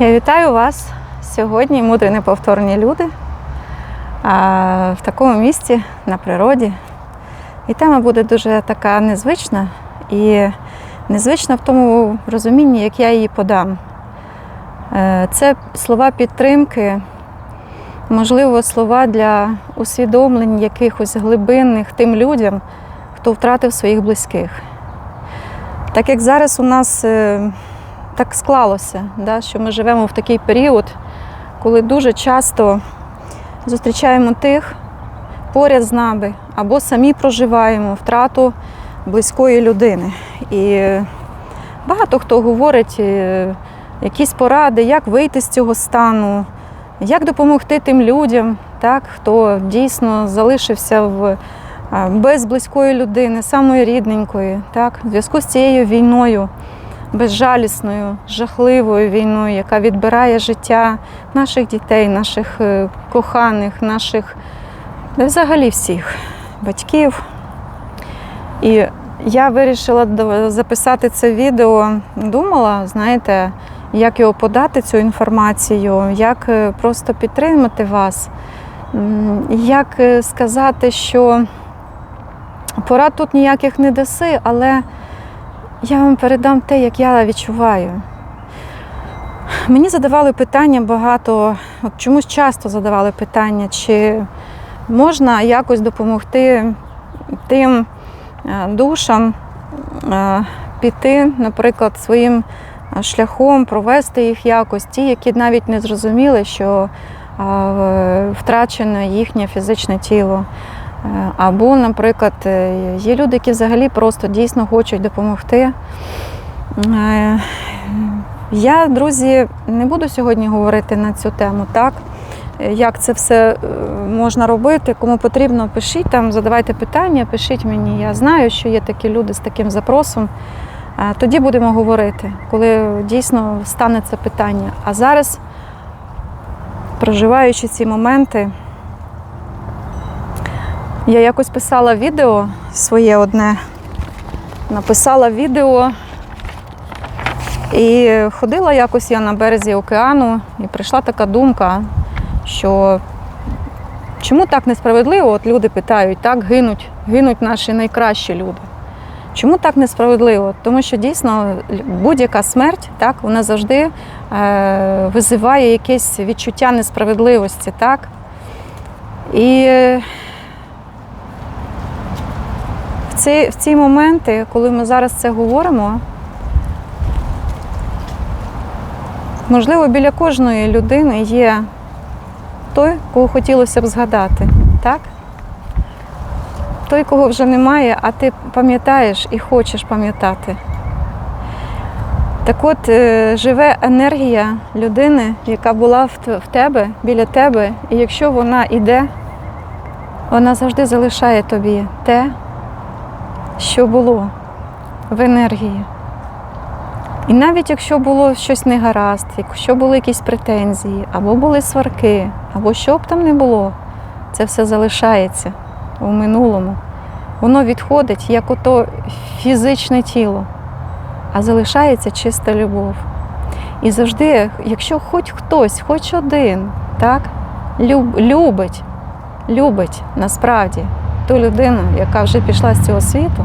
Я вітаю вас сьогодні, мудрі неповторні люди, в такому місці на природі. І тема буде дуже така незвична і незвична в тому розумінні, як я її подам. Е, Це слова підтримки, можливо, слова для усвідомлень якихось глибинних тим людям, хто втратив своїх близьких. Так як зараз у нас е, так склалося, да, що ми живемо в такий період, коли дуже часто зустрічаємо тих поряд з нами або самі проживаємо втрату близької людини. І багато хто говорить е, якісь поради, як вийти з цього стану, як допомогти тим людям, так, хто дійсно залишився в, без близької людини, самої рідненької, так, в зв'язку з цією війною безжалісною, жахливою війною, яка відбирає життя наших дітей, наших е, коханих, наших да взагалі всіх батьків. І я вирішила записати це відео. Думала, знаєте, як його подати, цю інформацію, як е, просто підтримати вас, як е, сказати, що порад тут ніяких не даси, але я вам передам те, як я відчуваю. Мені задавали питання багато, от чомусь часто задавали питання, чи можна якось допомогти тим е, душам е, піти, наприклад, своїм е, шляхом, провести їх якось, ті, які навіть не зрозуміли, що втрачено їхнє фізичне тіло. Е, Або, наприклад, е, є люди, які взагалі просто дійсно хочуть допомогти. Е, Я, друзі, не буду сьогодні говорити на цю тему, так? Як це все можна робити, кому потрібно, пишіть там, задавайте питання, пишіть мені. Я знаю, що є такі люди з таким запросом. Тоді будемо говорити, коли дійсно стане це питання. А зараз, проживаючи ці моменти, я якось писала відео своє одне, написала відео і ходила якось я на березі океану, і прийшла така думка, що чому так несправедливо? От люди питають, так гинуть, гинуть наші найкращі люди. Чому так несправедливо? Тому що дійсно будь-яка смерть, так, вона завжди е, визиває якесь відчуття несправедливості, так? І в ці, в ці моменти, коли ми зараз це говоримо, можливо, біля кожної людини є той, кого хотілося б згадати, так? Той, кого вже немає, а ти пам'ятаєш і хочеш пам'ятати. Так от е, живе енергія людини, яка була в тебе, біля тебе, і якщо вона йде, вона завжди залишає тобі те, що було в енергії. І навіть якщо було щось негаразд, якщо були якісь претензії, або були сварки, або що б там не було, це все залишається у минулому. Воно відходить як ото фізичне тіло, а залишається чиста любов. І завжди, якщо хоч хтось, хоч один, так, люб, любить, любить насправді ту людину, яка вже пішла з цього світу,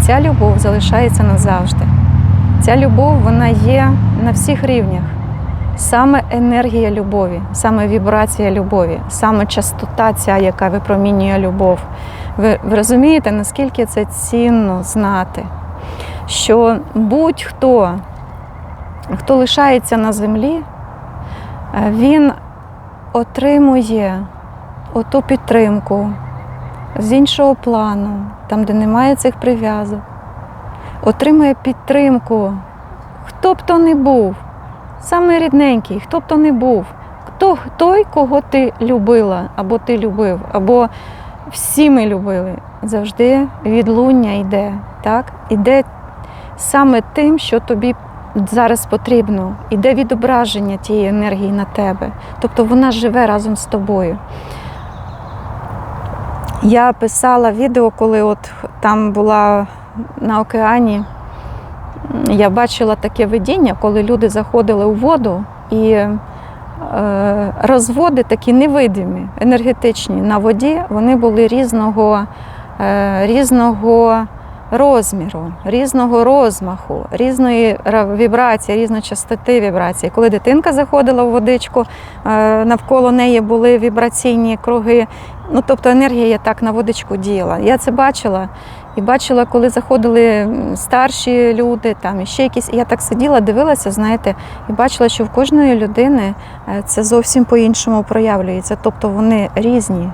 ця любов залишається назавжди. Ця любов вона є на всіх рівнях. Саме енергія любові, саме вібрація любові, саме частота ця, яка випромінює любов. Ви, ви розумієте, наскільки це цінно знати, що будь-хто, хто лишається на землі, е, він отримує оту підтримку з іншого плану, там, де немає цих прив'язок отримує підтримку, хто б то не був, саме рідненький, хто б то не був, хто той, кого ти любила, або ти любив, або всі ми любили, завжди відлуння йде, так? Іде саме тим, що тобі зараз потрібно, іде відображення тієї енергії на тебе. Тобто вона живе разом з тобою. Я писала відео, коли от там була на океані я бачила таке видіння, коли люди заходили у воду і е, розводи такі невидимі, енергетичні на воді, вони були різного, е, різного розміру, різного розмаху, різної вібрації, різної частоти вібрації. Коли дитинка заходила в водичку, е, навколо неї були вібраційні круги. Ну, тобто енергія так на водичку діяла. Я це бачила. І бачила, коли заходили старші люди, там і ще якісь. І я так сиділа, дивилася, знаєте, і бачила, що в кожної людини е, це зовсім по-іншому проявлюється. Тобто вони різні.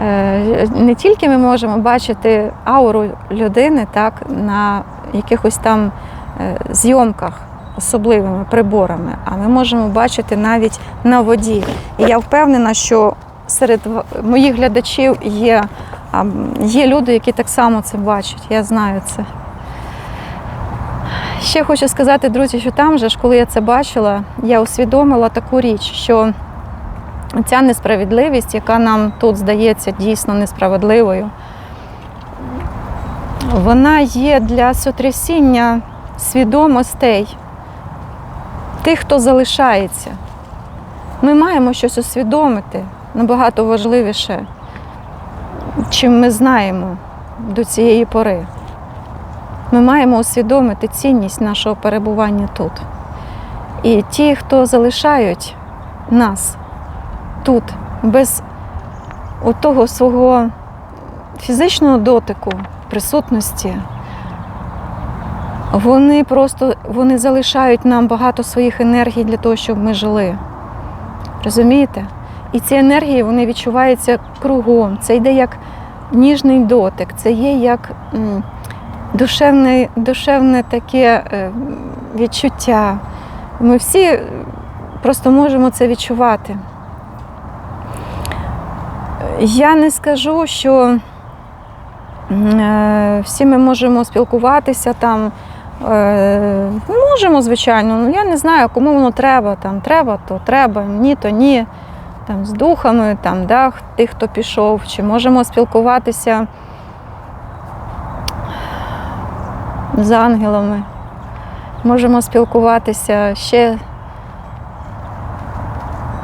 Е, Не тільки ми можемо бачити ауру людини так, на якихось там е, зйомках особливими приборами, а ми можемо бачити навіть на воді. І я впевнена, що серед моїх глядачів є, є люди, які так само це бачать. Я знаю це. Ще хочу сказати, друзі, що там же ж, коли я це бачила, я усвідомила таку річ, що ця несправедливість, яка нам тут здається дійсно несправедливою, вона є для сотрясіння свідомостей тих, хто залишається. Ми маємо щось усвідомити набагато важливіше, чим ми знаємо до цієї пори. Ми маємо усвідомити цінність нашого перебування тут. І ті, хто залишають нас тут, без того свого фізичного дотику, присутності, вони просто вони залишають нам багато своїх енергій для того, щоб ми жили. Розумієте? І ці енергії вони відчуваються кругом. Це йде як ніжний дотик, це є як душевне, душевне таке е, відчуття. Ми всі просто можемо це відчувати. Я не скажу, що е, всі ми можемо спілкуватися там. Е, Можемо, звичайно. Ну, я не знаю, кому воно треба. Там треба, то треба, ні, то ні. Там, з духами, там, да, тих, хто пішов, чи можемо спілкуватися з ангелами, можемо спілкуватися ще.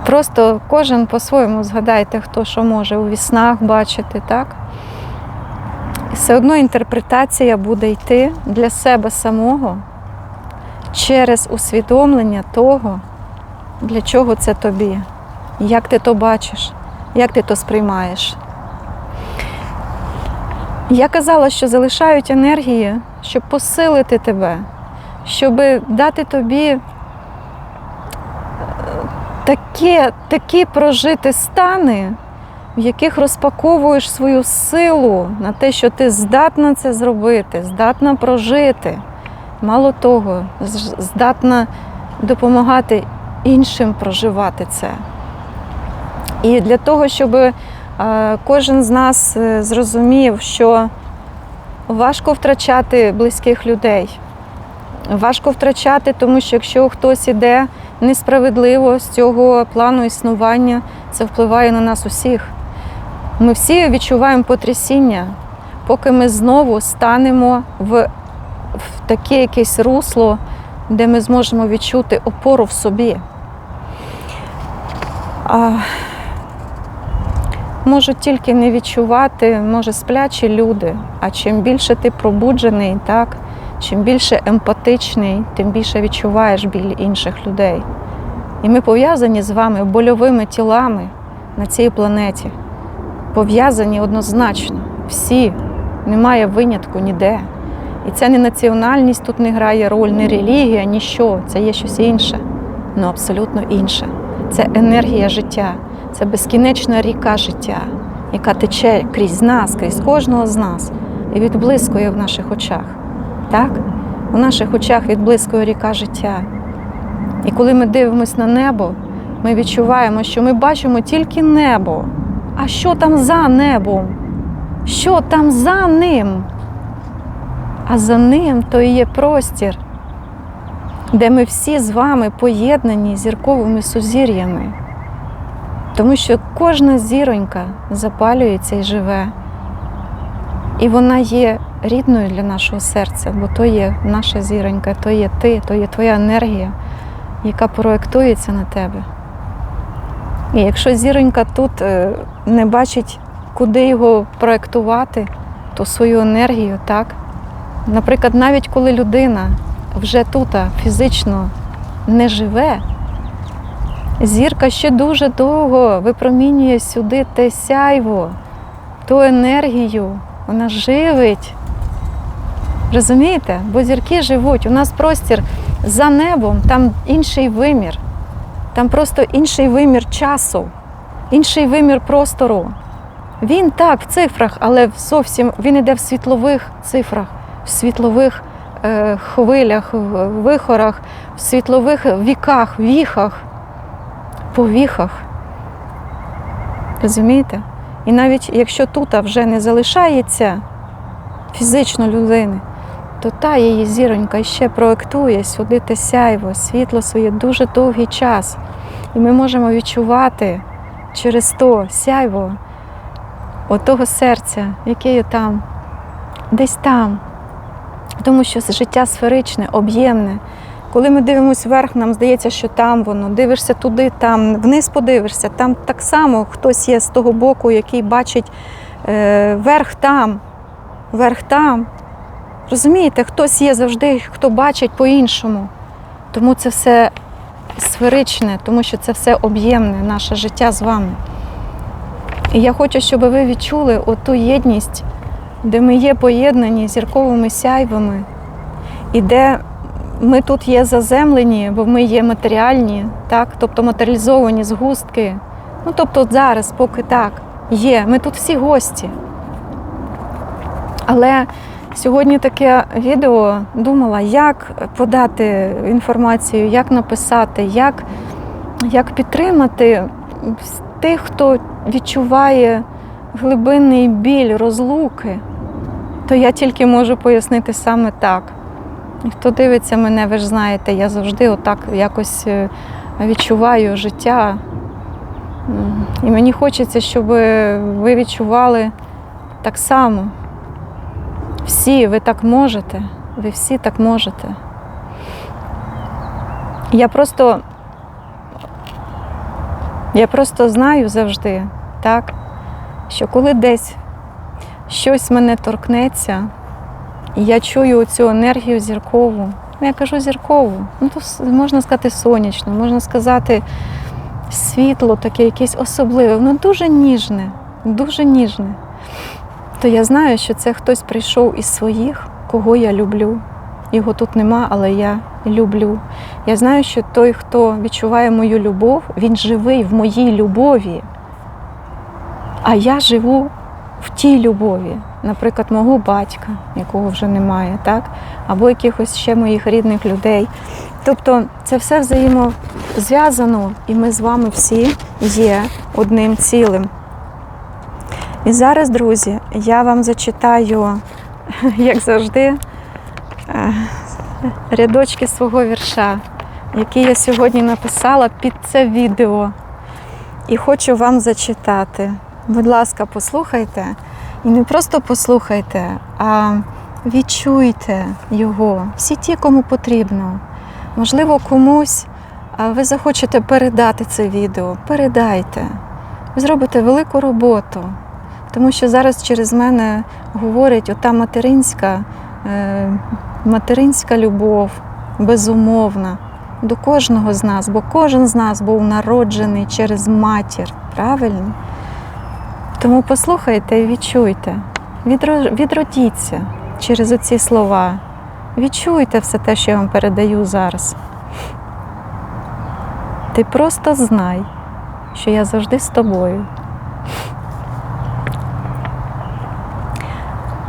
Просто кожен по-своєму згадайте, хто що може у віснах бачити, так? І все одно інтерпретація буде йти для себе самого через усвідомлення того, для чого це тобі, як ти то бачиш, як ти то сприймаєш. Я казала, що залишають енергії, щоб посилити тебе, щоб дати тобі е, такі, такі прожити стани, в яких розпаковуєш свою силу на те, що ти здатна це зробити, здатна прожити. Мало того, здатна допомагати іншим проживати це. І для того, щоб е, кожен з нас е, зрозумів, що важко втрачати близьких людей. Важко втрачати, тому що якщо хтось іде несправедливо з цього плану існування, це впливає на нас усіх. Ми всі відчуваємо потрясіння, поки ми знову станемо в, в таке якесь русло, де ми зможемо відчути опору в собі. А, можуть тільки не відчувати, може, сплячі люди. А чим більше ти пробуджений, так, чим більше емпатичний, тим більше відчуваєш біль інших людей. І ми пов'язані з вами больовими тілами на цій планеті. Пов'язані однозначно. Всі. Немає винятку ніде. І це не національність тут не грає роль, не релігія, ніщо. Це є щось інше. Ну абсолютно інше. Це енергія життя, це безкінечна ріка життя, яка тече крізь нас, крізь кожного з нас і відблискує в наших очах. Так? У наших очах відблискує ріка життя. І коли ми дивимося на небо, ми відчуваємо, що ми бачимо тільки небо. А що там за небом? Що там за ним? А за ним то і є простір, де ми всі з вами поєднані зірковими сузір'ями. Тому що кожна зіронька запалюється і живе. І вона є рідною для нашого серця, бо то є наша зіронька, то є ти, то є твоя енергія, яка проєктується на тебе. І якщо зіронька тут е, не бачить, куди його проєктувати, то свою енергію, так. Наприклад, навіть коли людина вже тут фізично не живе, зірка ще дуже довго випромінює сюди те сяйво, ту енергію, вона живить. Розумієте? Бо зірки живуть. У нас простір за небом, там інший вимір, там просто інший вимір часу, інший вимір простору. Він так в цифрах, але зовсім він іде в світлових цифрах, в світлових е, хвилях, в вихорах, в світлових віках, віхах, по віхах. Розумієте? І навіть якщо тут вже не залишається фізично людини, то та її зіронька ще проектує сюди те сяйво, світло своє дуже довгий час. І ми можемо відчувати через то сяйво отого серця, яке є там, десь там. Тому що життя сферичне, об'ємне. Коли ми дивимося вверх, нам здається, що там воно, дивишся туди, там, вниз подивишся, там так само хтось є з того боку, який бачить е, верх там, верх там. Розумієте, хтось є завжди, хто бачить по-іншому. Тому це все сферичне, тому що це все об'ємне, наше життя з вами. І я хочу, щоб ви відчули оту єдність, де ми є поєднані зірковими сяйвами, і де ми тут є заземлені, бо ми є матеріальні, так? тобто матеріалізовані згустки. Ну, тобто зараз, поки так, є. Ми тут всі гості. Але сьогодні таке відео думала, як подати інформацію, як написати, як, як підтримати тих, хто відчуває глибинний біль, розлуки, то я тільки можу пояснити саме так. Хто дивиться мене, ви ж знаєте, я завжди отак якось е, відчуваю життя. І мені хочеться, щоб ви відчували так само. Всі, ви так можете, ви всі так можете. Я просто, я просто знаю завжди, так, що коли десь щось мене торкнеться, і я чую цю енергію зіркову. Ну, я кажу зіркову, ну то можна сказати сонячну, можна сказати світло, таке якесь особливе, воно дуже ніжне, дуже ніжне. То я знаю, що це хтось прийшов із своїх, кого я люблю. Його тут нема, але я люблю. Я знаю, що той, хто відчуває мою любов, він живий в моїй любові. А я живу в тій любові, наприклад, мого батька, якого вже немає, так? або якихось ще моїх рідних людей. Тобто це все взаємозв'язано, і ми з вами всі є одним цілим. І зараз, друзі, я вам зачитаю, як завжди, е, рядочки свого вірша, який я сьогодні написала під це відео. І хочу вам зачитати. Будь ласка, послухайте. І не просто послухайте, а відчуйте його. Всі ті, кому потрібно. Можливо, комусь ви захочете передати це відео. Передайте. Ви зробите велику роботу. Тому що зараз через мене говорить ота материнська, е, материнська любов, безумовна до кожного з нас, бо кожен з нас був народжений через матір. Правильно? Тому послухайте і відчуйте, відродіться через оці слова. Відчуйте все те, що я вам передаю зараз. Ти просто знай, що я завжди з тобою.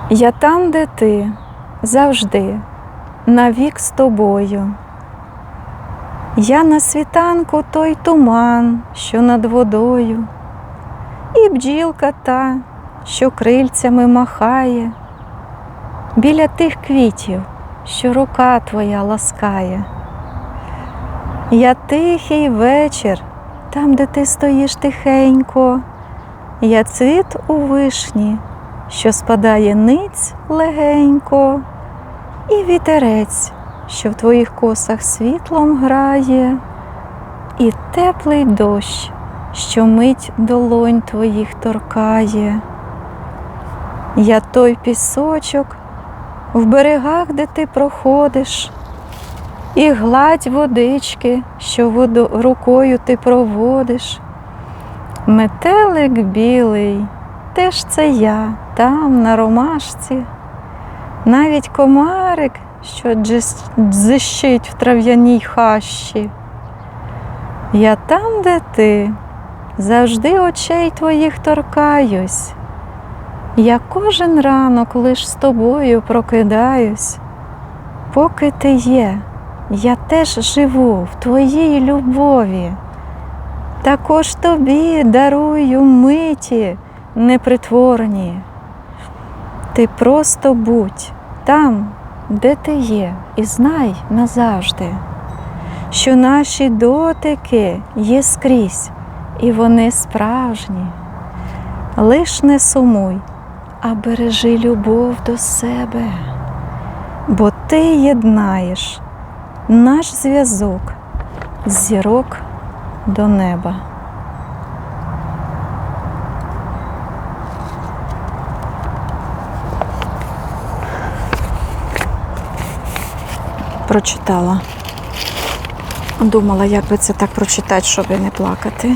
Я там, де ти, завжди, навік з тобою. Я на світанку той туман, що над водою, і бджілка та, що крильцями махає, біля тих квітів, що рука твоя ласкає. Я тихий вечір, там, де ти стоїш тихенько, я цвіт у вишні, що спадає ниць легенько, і вітерець, що в твоїх косах світлом грає, і теплий дощ, що мить долонь твоїх торкає. Я той пісочок в берегах, де ти проходиш, і гладь водички, що водо, рукою ти проводиш. Метелик білий, теж це я там на ромашці, навіть комарик, що дзищить в трав'яній хащі. Я там, де ти, завжди очей твоїх торкаюсь. Я кожен ранок лиш з тобою прокидаюсь. Поки ти є, я теж живу в твоїй любові. Також тобі дарую миті непритворні. Ти просто будь там, де ти є, і знай назавжди, що наші дотики є скрізь, і вони справжні. Лиш не сумуй, а бережи любов до себе, бо ти єднаєш наш зв'язок з зірок до неба. Прочитала. Думала, як би це так прочитати, щоб не плакати.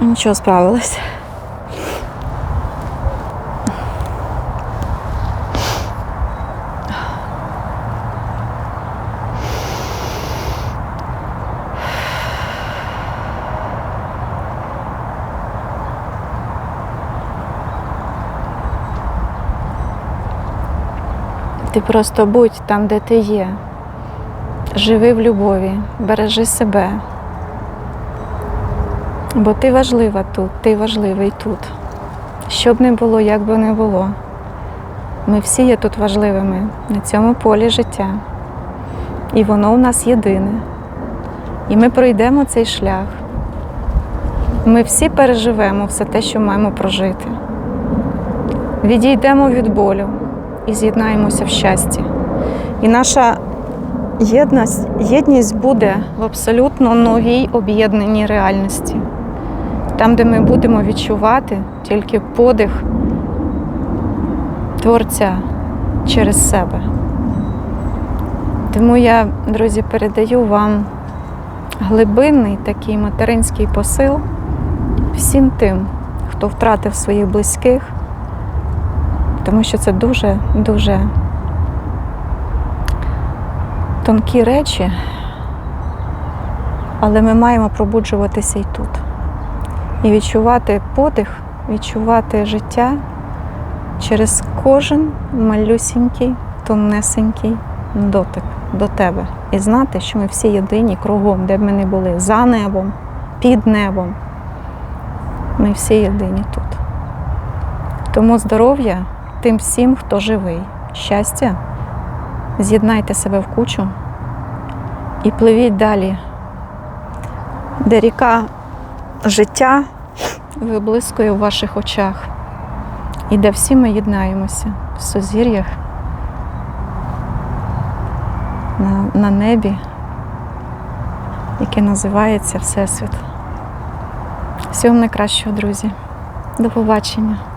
Нічого, справилась. Ти просто будь там, де ти є. Живи в любові, бережи себе. Бо ти важлива тут, ти важливий тут. Що б не було, як би не було. Ми всі є тут важливими на цьому полі життя. І воно у нас єдине. І ми пройдемо цей шлях. Ми всі переживемо все те, що маємо прожити. Відійдемо від болю і з'єднаємося в щасті. І наша єдність, єдність буде в абсолютно новій об'єднаній реальності. Там, де ми будемо відчувати тільки подих Творця через себе. Тому я, друзі, передаю вам глибинний такий материнський посил всім тим, хто втратив своїх близьких, тому що це дуже-дуже тонкі речі, але ми маємо пробуджуватися і тут. І відчувати подих, відчувати життя через кожен малюсінький, тонесенький дотик до тебе. І знати, що ми всі єдині кругом, де б ми не були, за небом, під небом. Ми всі єдині тут. Тому здоров'я тим всім, хто живий. Щастя, з'єднайте себе в кучу і пливіть далі, де ріка життя виблискує в ваших очах, і де всі ми єднаємося в сузір'ях, на, на небі, яке називається Всесвіт. Всього найкращого, друзі. До побачення.